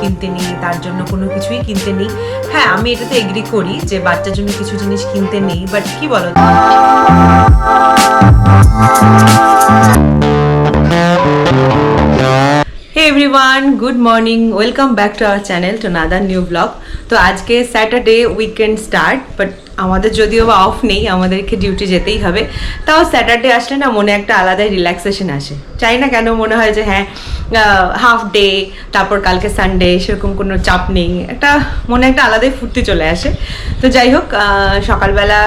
কিনতে নেই, তার জন্য কোনো কিছুই কিনতে নেই। হ্যাঁ আমি এটাতে এগ্রি করি যে বাচ্চার জন্য কিছু জিনিস কিনতে নেই বাট কি বলো? Everyone good morning welcome back to our channel to another new blog তো আজকে স্যাটারডে উইকেন্ড স্টার্ট বাট আমাদের যদিও বা অফ নেই, আমাদেরকে ডিউটি যেতেই হবে। তাও স্যাটারডে আসলে না মনে একটা আলাদাই রিল্যাক্সেশন আসে। চাই না কেন মনে হয় যে হ্যাঁ হাফ ডে তারপর কালকে সানডে সেরকম কোনো চাপ নেই। একটা মনে একটা আলাদাই ফুর্তি চলে আসে। তো যাই হোক সকালবেলা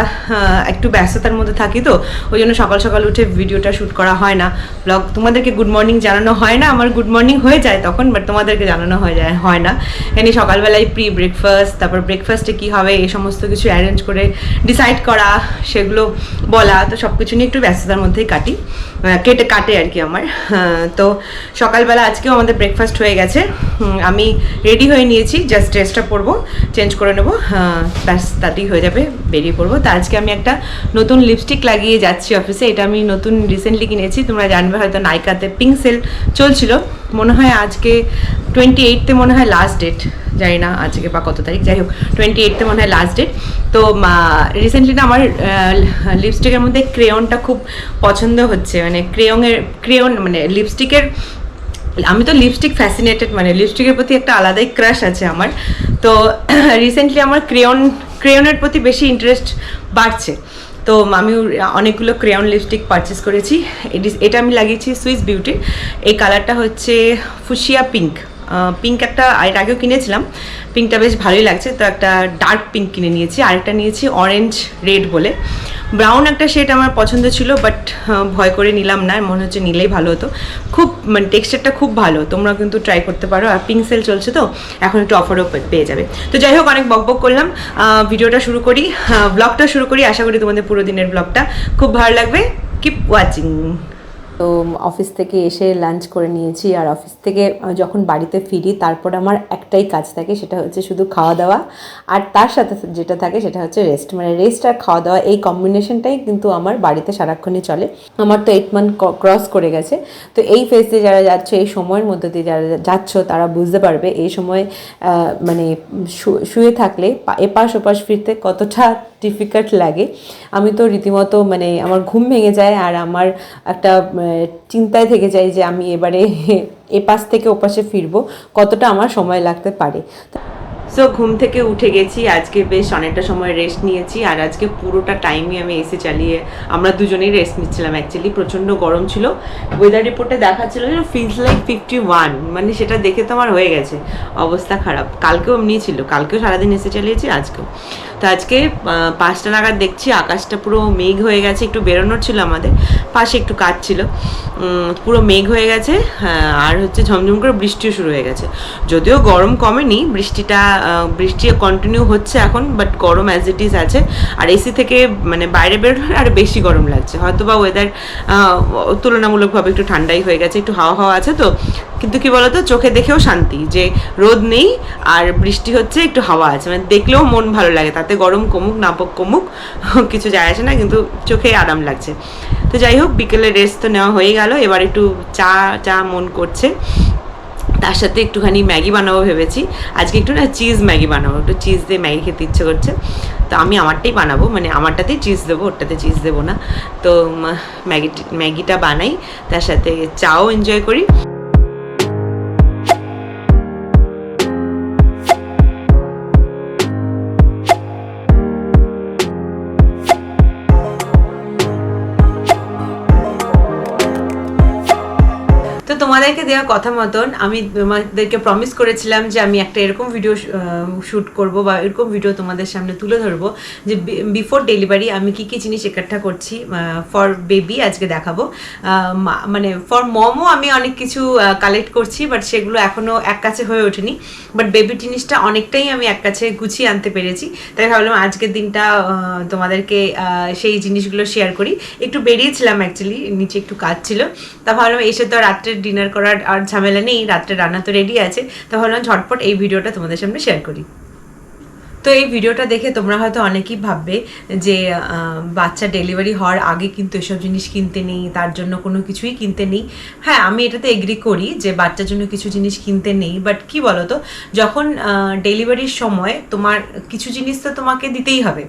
একটু ব্যস্ততার মধ্যে থাকি তো, ওই জন্য সকাল সকাল উঠে ভিডিওটা শ্যুট করা হয় না। ব্লগ তোমাদেরকে গুড মর্নিং জানানো হয় না, আমার গুড মর্নিং হয়ে যায় তখন বাট তোমাদেরকে জানানো হয়ে যায়, হয় না। এমনি সকালবেলায় প্রি ব্রেকফাস্ট তারপর ব্রেকফাস্টে কী হবে, এই সমস্ত কিছু অ্যারেঞ্জ করে ডিসাইড করা, সেগুলো বলা, তো সব কিছু নিয়ে একটু ব্যস্ততার মধ্যেই কাটি। কেটে, কাটে আর কি আমার। তো সকালবেলা আজকেও আমাদের ব্রেকফাস্ট হয়ে গেছে। আমি রেডি হয়ে নিয়েছি জাস্ট ড্রেসটা পরবো চেঞ্জ করে নেব। ব্যাস, তাতেই হয়ে যাবে, বেরিয়ে পড়ব। তো আজকে আমি একটা নতুন লিপস্টিক লাগিয়ে যাচ্ছি অফিসে এটা আমি নতুন রিসেন্টলি কিনেছি। তোমরা জানবে হয়তো নাইকাতে পিঙ্ক সেল চলছিল। মনে হয় আজকে টোয়েন্টি এইটতে মনে হয় লাস্ট ডেট জানি না আজকে বা কত তারিখ, যাই হোক টোয়েন্টি এইটতে মনে হয় লাস্ট ডেট তো রিসেন্টলি না আমার লিপস্টিকের মধ্যে ক্রেয়নটা খুব পছন্দ হচ্ছে। মানে ক্রেয়নের ক্রেয়ন মানে লিপস্টিকের আমি তো লিপস্টিক ফ্যাসিনেটেড মানে লিপস্টিকের প্রতি একটা আলাদাই ক্রাশ আছে আমার। তো রিসেন্টলি আমার ক্রেয়ন ক্রেয়নের প্রতি বেশি ইন্টারেস্ট বাড়ছে। তো, আমি অনেকগুলো ক্রেয়ন লিপস্টিক পারচেস করেছি। এটি- আমি লাগিয়েছি সুইস বিউটির এই কালারটা হচ্ছে ফুসিয়া পিঙ্ক পিঙ্ক একটা এর আগেও কিনেছিলাম। পিঙ্কটা বেশ ভালোই লাগছে। তো একটা ডার্ক পিঙ্ক কিনে নিয়েছি। আরেকটা নিয়েছি অরেঞ্জ রেড বলে। ব্রাউন একটা শেড আমার পছন্দ ছিল বাট ভয় করে নিলাম না। মনে হচ্ছে নিলেই ভালো হতো। খুব মানে টেক্সচারটা খুব ভালো। তোমরা কিন্তু ট্রাই করতে পারো। আর পিঙ্ক সেল চলছে তো, এখন একটু অফারও পেয়ে যাবে। তো যাই হোক, অনেক বক বক করলাম। ভিডিওটা শুরু করি। ব্লগটা শুরু করি। আশা করি তোমাদের পুরো দিনের ব্লগটা খুব ভালো লাগবে। কিপ ওয়াচিং তো অফিস থেকে এসে লাঞ্চ করে নিয়েছি। আর অফিস থেকে যখন বাড়িতে ফিরি, তারপর আমার একটাই কাজ থাকে, সেটা হচ্ছে শুধু খাওয়া দাওয়া। আর তার সাথে যেটা থাকে, সেটা হচ্ছে রেস্ট মানে রেস্ট আর খাওয়া দাওয়া, এই কম্বিনেশনটাই কিন্তু আমার বাড়িতে সারাক্ষণই চলে। আমার তো এইট মান্থ ক্রস করে গেছে। তো এই ফেজে যারা যাচ্ছে, এই সময়ের মধ্যে দিয়ে যারা যাচ্ছ, তারা বুঝতে পারবে, এই সময় মানে শুয়ে থাকলে এপাশ ওপাশ ফিরতে কতটা ডিফিকাল্ট লাগে। আমি তো রীতিমতো মানে আমার ঘুম ভেঙে যায় আর আমার একটা চিন্তায় থেকে যায় যে আমি এবারে এপাশ থেকে ওপাশে ফিরবো, কতটা আমার সময় লাগতে পারে। সো ঘুম থেকে উঠে গেছি, আজকে বেশ অনেকটা সময় রেস্ট নিয়েছি আর আজকে পুরোটা টাইমই আমি এসে চালিয়ে আমরা দুজনেই রেস্ট নিচ্ছিলাম অ্যাকচুয়ালি প্রচণ্ড গরম ছিল। ওয়েদার রিপোর্টে দেখাচ্ছিল যে ফিলস লাইক ফিফটি ওয়ান মানে সেটা দেখে তো আমার হয়ে গেছে। অবস্থা খারাপ। কালকেও এমনি ছিল, কালকেও সারাদিন এসে চালিয়েছি, আজকেও। তো আজকে পাঁচটা নাগাদ দেখছি আকাশটা পুরো মেঘ হয়ে গেছে একটু বেরোনোর ছিল আমাদের পাশে একটু কাজ ছিল। পুরো মেঘ হয়ে গেছে হ্যাঁ, আর হচ্ছে ঝমঝম করে বৃষ্টিও শুরু হয়ে গেছে। যদিও গরম কমেনি বৃষ্টিটা বৃষ্টি কন্টিনিউ হচ্ছে এখন বাট গরম অ্যাজ ইট ইজ আছে। আর এসি থেকে মানে বাইরে বেরোলে আর বেশি গরম লাগছে। হয়তো বা ওয়েদার তুলনামূলকভাবে একটু ঠান্ডাই হয়ে গেছে একটু হাওয়া হাওয়া আছে তো। কিন্তু কি বলতো, চোখে দেখেও শান্তি, যে রোদ নেই আর বৃষ্টি হচ্ছে, একটু হাওয়া আছে। মানে দেখলেও মন ভালো লাগে, তাতে গরম কমুক, নাপক কমুক, কিছু যায় আসে না, কিন্তু চোখে আরাম লাগছে। তো যাই হোক, বিকেলে রেস্ট তো নেওয়া হয়ে গেল, এবার একটু চা চা মন করছে। তার সাথে একটুখানি ম্যাগি বানাবো ভেবেছি। আজকে একটু না চিজ ম্যাগি বানাবো, একটু চিজ দিয়ে ম্যাগি খেতে ইচ্ছে করছে। তো আমি আমারটাই বানাবো মানে আমারটাতেই চিজ দেবো, ওরটাতে চিজ দেবো না। তো ম্যাগি ম্যাগিটা বানাই, তার সাথে চাও এনজয় করি। তোমাদেরকে দেওয়া কথা মতন, আমি তোমাদেরকে প্রমিস করেছিলাম যে আমি একটা এরকম ভিডিও শ্যুট করব বা এরকম ভিডিও তোমাদের সামনে তুলে ধরবো যে বিফোর ডেলিভারি আমি কি কি জিনিস একট্ঠা করছি ফর বেবি আজকে দেখাবো। মানে ফর মমও আমি অনেক কিছু কালেক্ট করছি বাট সেগুলো এখনও এক কাছে হয়ে ওঠেনি। বাট বেবি জিনিসটা অনেকটাই আমি এক কাছে গুছিয়ে আনতে পেরেছি। তাই ভাবলাম আজকের দিনটা তোমাদেরকে সেই জিনিসগুলো শেয়ার করি। একটু বেরিয়েছিলাম অ্যাকচুয়ালি নিচে একটু কাজ ছিল। তা ভাবলাম এসে তো রাত্রের ডিনার করার আর ঝামেলা নেই, রাত্রে রান্না তো রেডি আছে, তো ভাবলাম ঝটপট এই ভিডিওটা তোমাদের সামনে শেয়ার করি। তো এই ভিডিওটা দেখে তোমরা হয়তো অনেকেই ভাববে যে বাচ্চা ডেলিভারি হওয়ার আগে কিন্তু এসব জিনিস কিনতে নেই, তার জন্য কোনো কিছুই কিনতে নেই। হ্যাঁ আমি এটাতে এগ্রি করি যে বাচ্চার জন্য কিছু জিনিস কিনতে নেই বাট কি বলতো, যখন ডেলিভারির সময় তোমার কিছু জিনিস তো তোমাকে দিতেই হবে।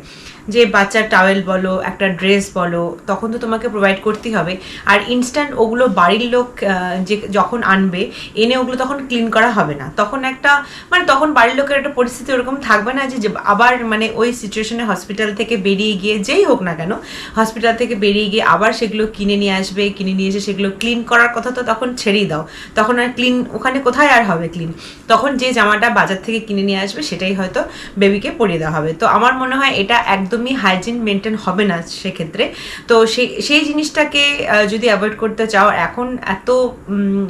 যে বাচ্চার টাওয়েল বলো, একটা ড্রেস বলো, তখন তো তোমাকে প্রোভাইড করতেই হবে। আর ইনস্ট্যান্ট ওগুলো বাড়ির লোক যে যখন আনবে, এনে ওগুলো তখন ক্লিন করা হবে না। তখন একটা মানে তখন বাড়ির লোকের একটা পরিস্থিতি ওরকম থাকবে না যে আবার মানে ওই সিচুয়েশনে হসপিটাল থেকে বেরিয়ে গিয়ে যেই হোক না কেন হসপিটাল থেকে বেরিয়ে গিয়ে আবার সেগুলো কিনে নিয়ে আসবে, কিনে নিয়ে এসে সেগুলো ক্লিন করার কথা তো তখন ছেড়েই দাও। তখন আর ক্লিন ওখানে কোথায় আর হবে ক্লিন তখন যে জামাটা বাজার থেকে কিনে নিয়ে আসবে, সেটাই হয়তো বেবিকে পরিয়ে দেওয়া হবে। তো আমার মনে হয় এটা একদমই হাইজিন মেনটেন হবে না সেক্ষেত্রে। তো সেই সেই জিনিসটাকে যদি অ্যাভয়েড করতে চাও, এখন এত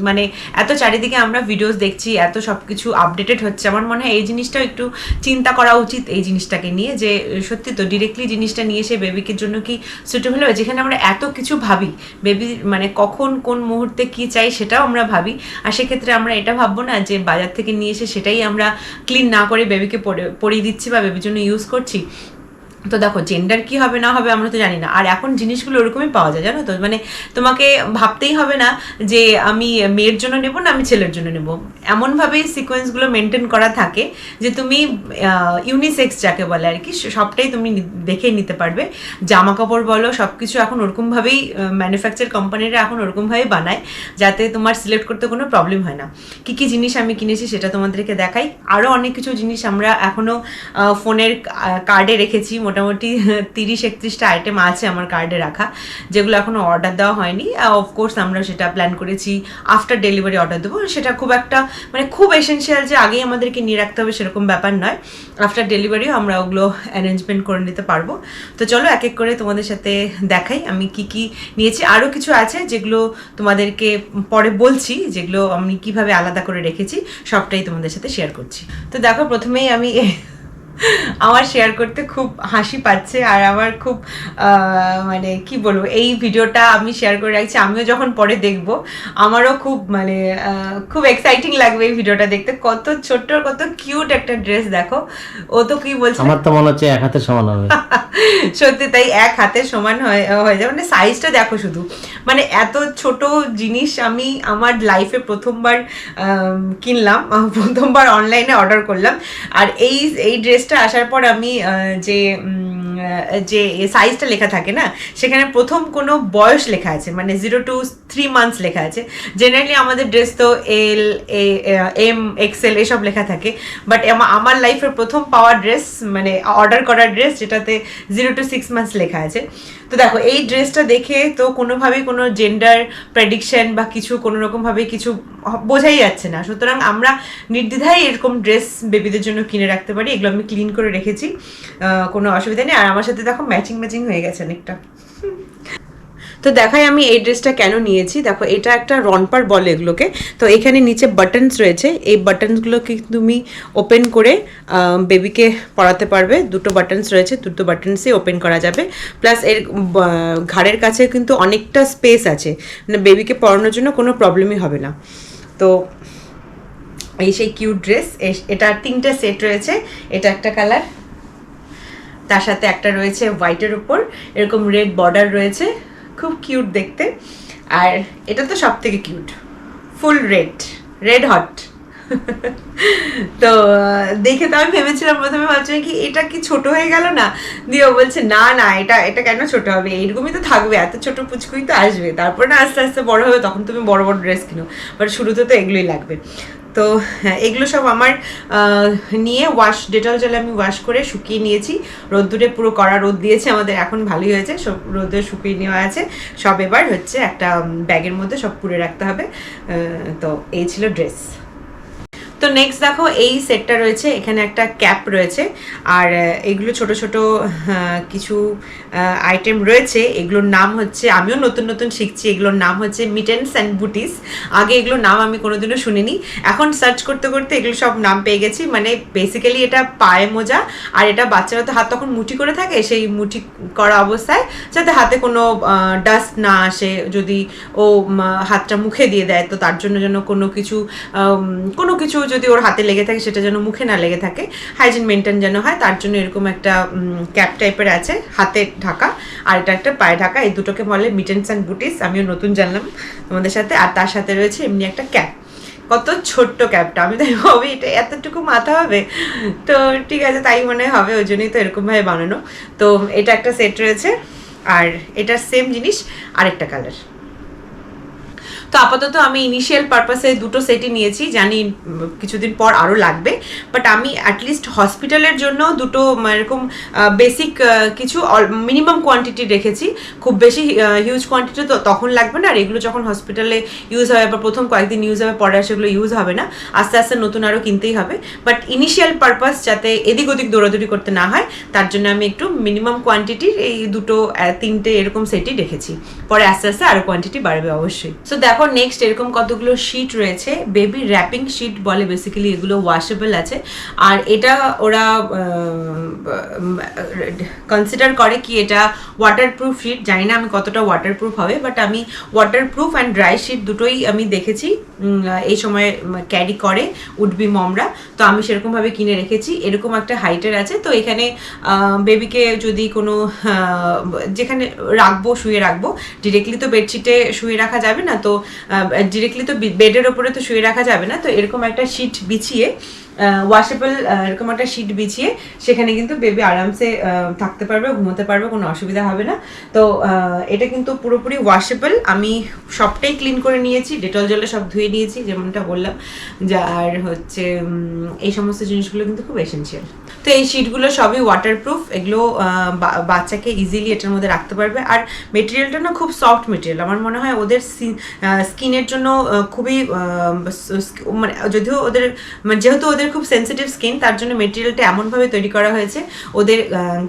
মানে এত চারিদিকে আমরা ভিডিওস দেখছি, এত সব কিছু আপডেটেড হচ্ছে, আমার মনে হয় এই জিনিসটাও একটু চিন্তা করা উচিত এই জিনিসটাকে নিয়ে যে, সত্যি তো ডিরেক্টলি জিনিসটা নিয়ে এসে বেবিকে জন্য কি সুটেবল হবে? যেখানে আমরা এত কিছু ভাবি বেবি মানে কখন, কোন মুহূর্তে কি চাই সেটাও আমরা ভাবি। আর সেক্ষেত্রে আমরা এটা ভাববো না যে বাজার থেকে নিয়ে এসে সেটাই আমরা ক্লিন না করে বেবিকে পরিয়ে দিচ্ছি বা বেবির জন্য ইউজ করছি। তো দেখো জেন্ডার কি হবে, না হবে আমরা তো জানি না। আর এখন জিনিসগুলো ওরকমই পাওয়া যায়, জানো তো? মানে তোমাকে ভাবতেই হবে না যে আমি মেয়ের জন্য নেব না আমি ছেলের জন্য নেব। এমনভাবেই সিকোয়েন্সগুলো মেনটেন করা থাকে যে তুমি ইউনিসেক্স যাকে বলে আর কি সবটাই তুমি দেখে নিতে পারবে। জামা কাপড় বলো সব কিছু এখন ওরকমভাবেই ম্যানুফ্যাকচার কোম্পানিরা এখন ওরকমভাবেই বানায় যাতে তোমার সিলেক্ট করতে কোনো প্রবলেম হয় না। কি কি জিনিস আমি কিনেছি সেটা তোমাদেরকে দেখাই। আরও অনেক কিছু জিনিস আমরা এখনও ফোনের কার্ডে রেখেছি মোটামুটি তিরিশ, একত্রিশটা আইটেম আছে আমার কার্ডে রাখা, যেগুলো এখনও অর্ডার দেওয়া হয়নি। অফকোর্স আমরা সেটা প্ল্যান করেছি আফটার ডেলিভারি অর্ডার দেবো। সেটা খুব একটা মানে খুব এসেন্সিয়াল যে আগেই আমাদেরকে নিয়ে রাখতে হবে সেরকম ব্যাপার নয়। আফটার ডেলিভারিও আমরা ওগুলো অ্যারেঞ্জমেন্ট করে নিতে পারব। তো চলো এক এক করে তোমাদের সাথে দেখাই আমি কি কি নিয়েছি। আরও কিছু আছে যেগুলো তোমাদেরকে পরে বলছি, যেগুলো আমি কীভাবে আলাদা করে রেখেছি, সবটাই তোমাদের সাথে শেয়ার করছি। তো দেখো, প্রথমেই আমি আমার শেয়ার করতে খুব হাসি পাচ্ছে আর আমার খুব মানে কি বলব এই ভিডিওটা আমি শেয়ার করে রাখছি আমিও যখন পরে দেখব আমারও খুব মানে খুব এক্সাইটিং লাগবে এই ভিডিওটা দেখতে। কত ছোট্ট কত কিউট একটা ড্রেস দেখো। ও তো কি বলছে? আমার তো মনে হচ্ছে এক হাতে সমান হবে। সত্যি তাই এক হাতে সমান হয়ে হয়ে যায় মানে সাইজটা দেখো শুধু। মানে এত ছোট জিনিস আমি আমার লাইফে প্রথমবার কিনলাম প্রথমবার অনলাইনে অর্ডার করলাম। আর এই এই ড্রেসটা আসার পর আমি যে যে সাইজটা লেখা থাকে না, সেখানে প্রথম কোনো বয়স লেখা আছে মানে জিরো টু থ্রি মান্থস লেখা আছে। জেনারেলি আমাদের ড্রেস তো এল এ এম এক্সেল এসব লেখা থাকে বাট আমার লাইফের প্রথম পাওয়া ড্রেস মানে অর্ডার করা ড্রেস যেটাতে জিরো টু সিক্স মান্থস লেখা আছে। তো দেখো, এই ড্রেসটা দেখে তো কোনোভাবেই কোনো জেন্ডার প্রেডিকশন বা কিছু কোনো রকমভাবে কিছু বোঝাই যাচ্ছে না। সুতরাং আমরা নির্দ্বিধায় এরকম ড্রেস বেবিদের জন্য কিনে রাখতে পারি, এগুলো আমি ক্লিন করে রেখেছি কোনো অসুবিধা নেই। আর আমার সাথে দেখো ম্যাচিং ম্যাচিং হয়ে গেছে অনেকটা। তো দেখাই আমি এই ড্রেসটা কেন নিয়েছি। দেখো, এটা একটা রনপার বলে এগুলোকে। তো এখানে নিচে বাটনস রয়েছে। এই বাটনসগুলোকে তুমি ওপেন করে বেবিকে পরাতে পারবে। দুটো বাটনস রয়েছে, দুটো বাটনসই ওপেন করা যাবে। প্লাস এর ঘাড়ের কাছে কিন্তু অনেকটা স্পেস আছে। মানে বেবিকে পরানোর জন্য কোনো প্রবলেমই হবে না। তো এই সেই কিউট ড্রেস এটা তিনটে সেট রয়েছে। এটা একটা কালার তার সাথে একটা রয়েছে হোয়াইটের উপর। এরকম রেড বর্ডার রয়েছে। খুব কিউট দেখতে। আর এটা তো সব থেকে cute full red red hot তো দেখে তো আমি ভেবেছিলাম প্রথমে, ভাবছিলাম কি, এটা কি ছোট হয়ে গেল না? দিয়ে বলছে, না না, এটা এটা কেন ছোট হবে? এইরকমই তো থাকবে, এত ছোট পুচকুই তো আসবে। তারপর না, আস্তে আস্তে বড় হবে, তখন তুমি বড় বড় ড্রেস কিনো। বাট শুরুতে তো এগুলোই লাগবে। তো হ্যাঁ এগুলো সব আমার নিয়ে ওয়াশ ডেটল জলে আমি ওয়াশ করে শুকিয়ে নিয়েছি। রোদ্দুরে পুরো কড়া রোদ দিয়েছে, আমাদের এখন ভালোই হয়েছে, সব রোদে শুকিয়ে নেওয়া আছে। সব এবার হচ্ছে একটা ব্যাগের মধ্যে সব পুরে রাখতে হবে। তো এই ছিল ড্রেস তো নেক্সট দেখো, এই সেটটা রয়েছে, এখানে একটা ক্যাপ রয়েছে, আর এগুলো ছোট ছোট কিছু আইটেম রয়েছে, এগুলোর নাম হচ্ছে, আমিও নতুন নতুন শিখছি, এগুলোর নাম হচ্ছে মিটেন্স অ্যান্ড বুটিস আগে এগুলোর নাম আমি কোনোদিনও শুনিনি, এখন সার্চ করতে করতে এগুলো সব নাম পেয়ে গেছি মানে বেসিক্যালি এটা পায়ে মোজা, আর এটা বাচ্চারা তো হাত তখন মুঠি করে থাকে, সেই মুঠি করা অবস্থায়, যাতে হাতে কোনো ডাস্ট না আসে, যদি ও হাতটা মুখে দিয়ে দেয়, তো তার জন্য যেন কোনো কিছু কোনো কিছু যদি ওর হাতে লেগে থাকে, সেটা যেন মুখে না লেগে থাকে হাইজিন মেনটেন যেন হয়, তার জন্য এরকম একটা ক্যাপ টাইপের আছে, হাতে ঢাকা, আর এটা একটা পায়ে ঢাকা, এই দুটোকে বলে মিটেন্স অ্যান্ড বুটিস আমিও নতুন জানলাম তোমাদের সাথে, আর তার সাথে রয়েছে এমনি একটা ক্যাপ কত ছোট্ট ক্যাপটা আমি তাই ভাবি, এটা এতটুকু মাথা হবে? তো ঠিক আছে, তাই মনে হবে ওই জন্যই তো এরকমভাবে বানানো। তো এটা একটা সেট রয়েছে, আর এটা সেম জিনিস, আরেকটা কালার তো আপাতত আমি ইনিশিয়াল পারপাসে দুটো সেটই নিয়েছি, জানি কিছুদিন পর আরও লাগবে। বাট আমি অ্যাটলিস্ট হসপিটালের জন্য দুটো এরকম বেসিক কিছু মিনিমাম কোয়ান্টিটি রেখেছি। খুব বেশি হিউজ কোয়ান্টিটি তো তখন লাগবে না। আর এগুলো যখন হসপিটালে ইউজ হবে বা প্রথম কয়েকদিন ইউজ হবে, পরে সেগুলো ইউজ হবে না। আস্তে আস্তে নতুন আরও কিনতেই হবে। বাট ইনিশিয়াল পারপাস যাতে এদিক ওদিক দৌড়াদৌড়ি করতে না হয়, তার জন্য আমি একটু মিনিমাম কোয়ান্টিটির এই দুটো তিনটে এরকম সেটই রেখেছি। পরে আস্তে আস্তে আরও কোয়ান্টিটি বাড়বে অবশ্যই। সো দেখো নেক্সট এরকম কতগুলো শিট রয়েছে? বেবি র্যাপিং শিট বলে বেসিক্যালি এগুলো ওয়াশেবল আছে। আর এটা ওরা কনসিডার করে কি এটা ওয়াটারপ্রুফ শিট জানি না আমি কতটা ওয়াটারপ্রুফ হবে বাট আমি ওয়াটারপ্রুফ অ্যান্ড ড্রাই শিট দুটোই আমি দেখেছি। এই সময় ক্যারি করে উডবি মমরা তো আমি সেরকমভাবে কিনে রেখেছি। এরকম একটা হাইটের আছে। তো এখানে বেবিকে যদি কোনো যেখানে রাখব, শুয়ে রাখব ডিরেক্টলি তো বেডশিটে শুয়ে রাখা যাবে না। তো ডিরেক্টলি তো বেডের ওপরে তো শুয়ে রাখা যাবে না তো এরকম একটা শিট বিছিয়ে ওয়াশেবল এরকম একটা শিট বিছিয়ে সেখানে কিন্তু বেবি আরামসে থাকতে পারবে, ঘুমোতে পারবে, কোনো অসুবিধা হবে না। তো এটা কিন্তু পুরোপুরি ওয়াশেবল আমি সবটাই ক্লিন করে নিয়েছি ডেটল জলে সব ধুয়ে নিয়েছি, যেমনটা বললাম। যার হচ্ছে এই সমস্ত জিনিসগুলো কিন্তু খুব এসেন্সিয়াল তো এই শিটগুলো সবই ওয়াটারপ্রুফ এগুলো বাচ্চাকে ইজিলি এটার মধ্যে রাখতে পারবে। আর মেটেরিয়ালটা না খুব সফট মেটেরিয়াল আমার মনে হয় ওদের স্কিনের জন্য খুবই মানে যদিও ওদের মানে যেহেতু ওদের খুব সেন্সিটিভ স্কিন তার জন্য মেটেরিয়ালটা এমনভাবে তৈরি করা হয়েছে। ওদের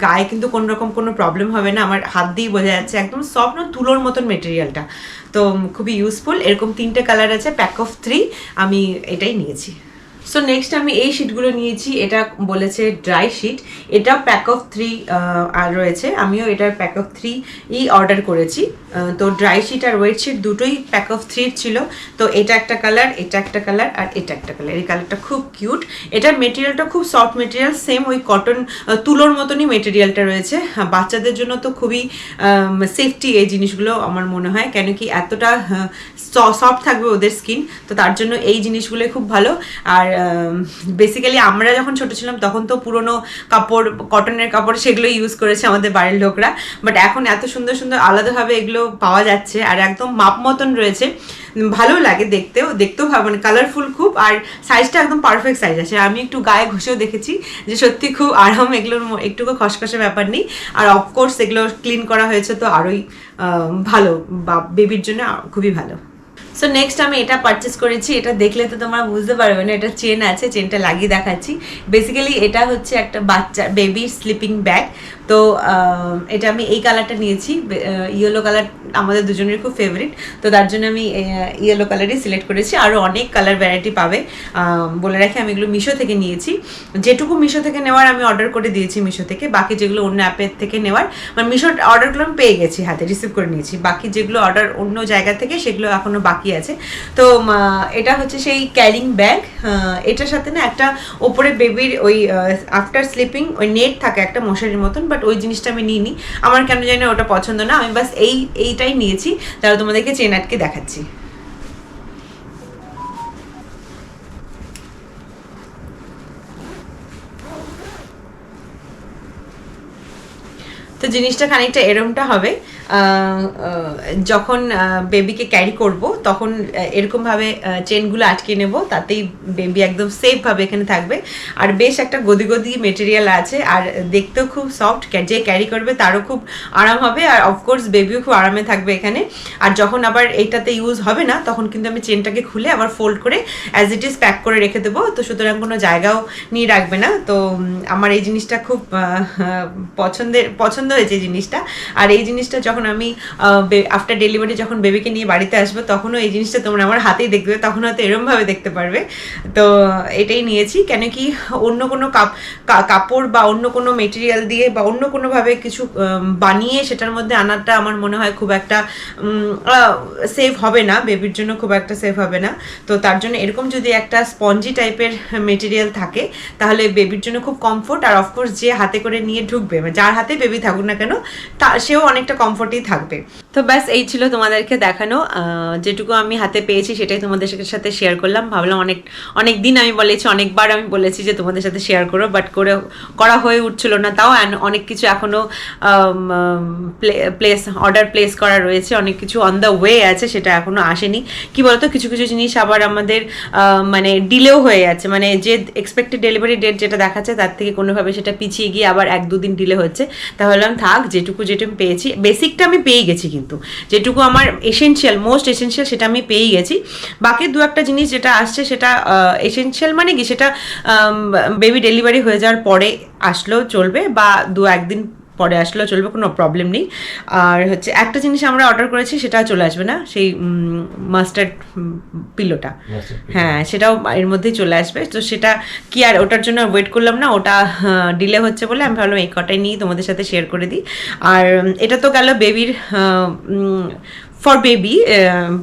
গায়ে কিন্তু কোনো রকম কোনো প্রবলেম হবে না। আমার হাত দিয়েই বোঝা যাচ্ছে, একদম সফট তুলোর মতন মেটেরিয়ালটা তো খুবই ইউজফুল এরকম তিনটে কালার আছে প্যাক অফ থ্রি আমি এটাই নিয়েছি। সো নেক্সট আমি এই শিটগুলো নিয়েছি এটা বলেছে ড্রাই শিট এটা প্যাক অফ থ্রি আর রয়েছে। আমিও এটার প্যাক অফ থ্রি ই অর্ডার করেছি। তো ড্রাই শিট আর ওয়েট শিট দুটোই প্যাক অফ থ্রির ছিল। তো এটা একটা কালার এটা একটা কালার আর এটা একটা কালার এই কালারটা খুব কিউট এটার মেটেরিয়ালটা খুব সফট মেটেরিয়াল সেম ওই কটন তুলোর মতনই মেটেরিয়ালটা রয়েছে। হ্যাঁ, বাচ্চাদের জন্য তো খুবই সেফটি এই জিনিসগুলো আমার মনে হয়। কেন কি এতটা সফট থাকবে ওদের স্কিন তো তার জন্য এই জিনিসগুলো খুব ভালো। আর বেসিক্যালি আমরা যখন ছোট ছিলাম তখন তো পুরনো কাপড় কটনের কাপড় সেগুলো ইউজ করেছে আমাদের বাড়ির লোকরা। বাট এখন এত সুন্দর সুন্দর আলাদাভাবে এগুলো পাওয়া যাচ্ছে আর একদম মাপ মতন রয়েছে। ভালো লাগে দেখতেও দেখতেও ভালো মানে কালারফুল খুব আর সাইজটা একদম পারফেক্ট সাইজ আছে। আমি একটু গায়ে ঘষেও দেখেছি যে সত্যি খুব আরাম এগুলোর একটুকু খসখসে ব্যাপার নেই। আর অফকোর্স এগুলো ক্লিন করা হয়েছে তো আরোই ভালো, বা বেবির জন্য খুবই ভালো। সো নেক্সট আমি এটা পারচেস করেছি, এটা দেখলে তো তোমরা বুঝতে পারবে না, এটা চেন আছে চেনটা লাগিয়ে দেখাচ্ছি। বেসিক্যালি এটা হচ্ছে একটা বাচ্চা বেবির স্লিপিং ব্যাগ তো এটা আমি এই কালারটা নিয়েছি ইয়েলো কালার আমাদের দুজনের খুব ফেভারিট তো তার জন্য আমি ইয়েলো কালারই সিলেক্ট করেছি। আরও অনেক কালার ভ্যারাইটি পাবে। বলে রাখি, আমি এগুলো মিশো থেকে নিয়েছি। যেটুকু মিশো থেকে নেওয়ার আমি অর্ডার করে দিয়েছি মিশো থেকে। বাকি যেগুলো অন্য অ্যাপের থেকে নেওয়ার মানে মিশোর অর্ডারগুলো আমি পেয়ে গেছি হাতে রিসিভ করে নিয়েছি। বাকি যেগুলো অর্ডার অন্য জায়গা থেকে, সেগুলো এখনও বাকি আছে। তো এটা হচ্ছে সেই ক্যারিং ব্যাগ। এটার সাথে না একটা ওপরে বেবির ওই আফটার স্লিপিং ওই নেট থাকে একটা মশারির মতন বাট ওই জিনিসটা আমি নিইনি। আমার কেন জানি ওটা পছন্দ না, আমি বাস এই, এইটাই নিয়েছি, তাহলে তোমাদেরকে চেন আটকে দেখাচ্ছি। তো জিনিসটা খানিকটা এরমটা হবে। যখন বেবিকে ক্যারি করব, তখন এরকমভাবে চেনগুলো আটকে নেব, তাতেই বেবি একদম সেফভাবে এখানে থাকবে। আর বেশ একটা গদি গদি মেটেরিয়াল আছে, আর দেখতেও খুব সফট যে ক্যারি করবে তারও খুব আরাম হবে, আর অফকোর্স বেবিও খুব আরামে থাকবে এখানে। আর যখন আবার এইটাতে ইউজ হবে না, তখন কিন্তু আমি চেনটাকে খুলে আবার ফোল্ড করে অ্যাজ ইট ইজ প্যাক করে রেখে দেবো। তো সুতরাং কোনো জায়গাও নিয়ে রাখবে না। তো আমার এই জিনিসটা খুব পছন্দের, পছন্দ হয়েছে এই জিনিসটা। আর এই জিনিসটা যখন যখন আমি আফটার ডেলিভারি যখন বেবিকে নিয়ে বাড়িতে আসব, তখনও এই জিনিসটা তোমরা আমার হাতেই দেখবে, তখন হয়তো এরমভাবে দেখতে পারবে। তো এটাই নিয়েছি, কেন কি অন্য কোনো কাপ- কাপড় বা অন্য কোনো মেটেরিয়াল দিয়ে বা অন্য কোনোভাবে কিছু বানিয়ে সেটার মধ্যে আনাটা আমার মনে হয় খুব একটা সেফ হবে না বেবির জন্য খুব একটা সেফ হবে না। তো তার জন্য এরকম যদি একটা স্পঞ্জি টাইপের মেটেরিয়াল থাকে, তাহলে বেবির জন্য খুব কমফোর্ট আর অফকোর্স যে হাতে করে নিয়ে ঢুকবে মানে যার হাতে বেবি থাকুক না কেন, তা, সেও অনেকটা কমফোর্টই থাকবে। তো ব্যাস, এই ছিল তোমাদেরকে দেখানো। যেটুকু আমি হাতে পেয়েছি সেটাই তোমাদের সাথে শেয়ার করলাম। ভাবলাম অনেক অনেক দিন আমি বলেছি, অনেকবার আমি বলেছি যে তোমাদের সাথে শেয়ার করো বাট করে, করা হয়ে উঠছিল না তাও। অনেক কিছু এখনও প্লেস অর্ডার প্লেস করা রয়েছে। অনেক কিছু অন দ্য ওয়ে আছে, সেটা এখনও আসেনি। কি বলতো, কিছু কিছু জিনিস আবার আমাদের মানে ডিলেও হয়ে যাচ্ছে। মানে যে এক্সপেক্টেড ডেলিভারি ডেট যেটা দেখাচ্ছে, তার থেকে কোনোভাবে সেটা পিছিয়ে গিয়ে আবার এক, দুদিন ডিলে হচ্ছে। তাহলে ভাবলাম থাক, যেটুকু যেটুকু পেয়েছি। বেসিকটা আমি পেয়ে গেছি কিন্তু। যেটুকু আমার এসেনশিয়াল মোস্ট এসেনশিয়াল সেটা আমি পেয়ে গেছি। বাকি দু একটা জিনিস যেটা আসছে সেটা এসেনশিয়াল মানে কি? সেটা বেবি ডেলিভারি হয়ে যাওয়ার পরে আসলেও চলবে বা দু একদিন পরে আসলেও চলবে কোনো প্রবলেম নেই। আর হচ্ছে একটা জিনিস আমরা অর্ডার করেছি সেটা চলে আসবে না সেই মাস্টার্ড পিলোটা হ্যাঁ সেটাও এর মধ্যেই চলে আসবে। তো সেটা কি আর ওটার জন্য ওয়েট করলাম না ওটা ডিলে হচ্ছে বলে আমি ভাবলাম এই কটাই নিয়ে তোমাদের সাথে শেয়ার করে দিই। আর এটা তো গেল বেবির ফর বেবি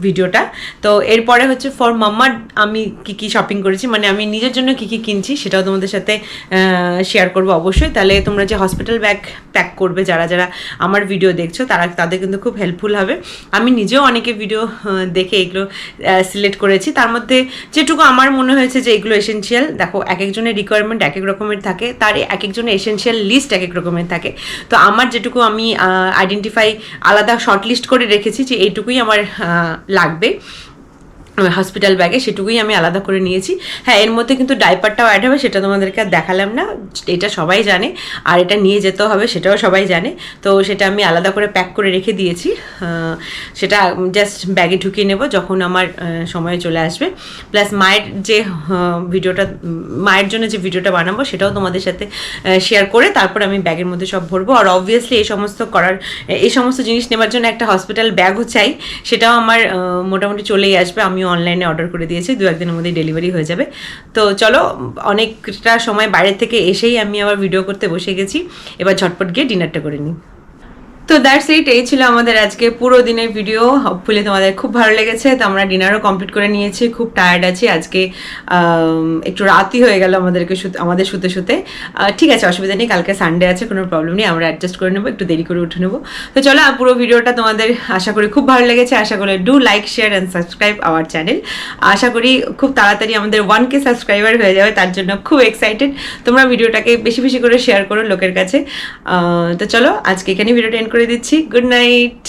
ভিডিওটা। তো এরপরে হচ্ছে ফর মাম্মার আমি কি কি শপিং করেছি? মানে আমি নিজের জন্য কি কি কিনছি সেটাও তোমাদের সাথে শেয়ার করব অবশ্যই। তাহলে তোমরা যে হসপিটাল ব্যাগ প্যাক করবে, যারা যারা আমার ভিডিও দেখছ, তারা তাদের কিন্তু খুব হেল্পফুল হবে। আমি নিজেও অনেকে ভিডিও দেখে এগুলো সিলেক্ট করেছি। তার মধ্যে যেটুকু আমার মনে হয়েছে যে এগুলো এসেনশিয়াল দেখো এক একজনের রিকোয়ারমেন্ট এক এক রকমের থাকে তার এক একজনের এসেনশিয়াল লিস্ট এক এক রকমের থাকে। তো আমার যেটুকু আমি আইডেন্টিফাই আলাদা শর্ট লিস্ট করে রেখেছি যে এইটুকুই আমার লাগবে। হসপিটাল ব্যাগে সেটুকুই আমি আলাদা করে নিয়েছি। হ্যাঁ এর মধ্যে কিন্তু ডাইপারটাও অ্যাড হবে, সেটা তোমাদেরকে আর দেখালাম না। এটা সবাই জানে, আর এটা নিয়ে যেতে হবে সেটাও সবাই জানে। তো সেটা আমি আলাদা করে প্যাক করে রেখে দিয়েছি। সেটা জাস্ট ব্যাগে ঢুকিয়ে নেব যখন আমার সময় চলে আসবে। প্লাস মায়ের যে ভিডিওটা, মায়ের জন্য যে ভিডিওটা বানাবো সেটাও তোমাদের সাথে শেয়ার করে তারপর আমি ব্যাগের মধ্যে সব ভরবো। আর অবভিয়াসলি এই সমস্ত করার, এই সমস্ত জিনিস নেওয়ার জন্য একটা হসপিটাল ব্যাগও চাই। সেটাও আমার মোটামুটি চলেই আসবে। আমিও অনলাইনে অর্ডার করে দিয়েছি দু একদিনের মধ্যেই ডেলিভারি হয়ে যাবে। তো চলো, অনেকটা সময় বাইরে থেকে এসেই আমি আবার ভিডিও করতে বসে গেছি। এবার ঝটপট গিয়ে ডিনারটা করে নিই। তো দ্যাটস ইট এই ছিল আমাদের আজকে পুরো দিনের ভিডিও হপফুলি তোমাদের খুব ভালো লেগেছে। তো আমরা ডিনারও কমপ্লিট করে নিয়েছি। খুব টায়ার্ড আছি। আজকে একটু রাতই হয়ে গেল আমাদেরকে আমাদের শুতে শুতে। ঠিক আছে, অসুবিধা নেই। কালকে সানডে আছে, কোনো প্রবলেম নেই। আমরা অ্যাডজাস্ট করে নেব, একটু দেরি করে উঠে নেব। তো চলো পুরো ভিডিওটা তোমাদের আশা করি খুব ভালো লেগেছে। আশা করি do like share and subscribe our channel আশা করি খুব তাড়াতাড়ি আমাদের ওয়ান কে সাবস্ক্রাইবার হয়ে যাবে। তার জন্য খুব এক্সাইটেড তোমরা ভিডিওটাকে বেশি বেশি করে শেয়ার করো লোকের কাছে। তো চলো, আজকে এখানে ভিডিওটা এন্ড করে দিচ্ছি। Good night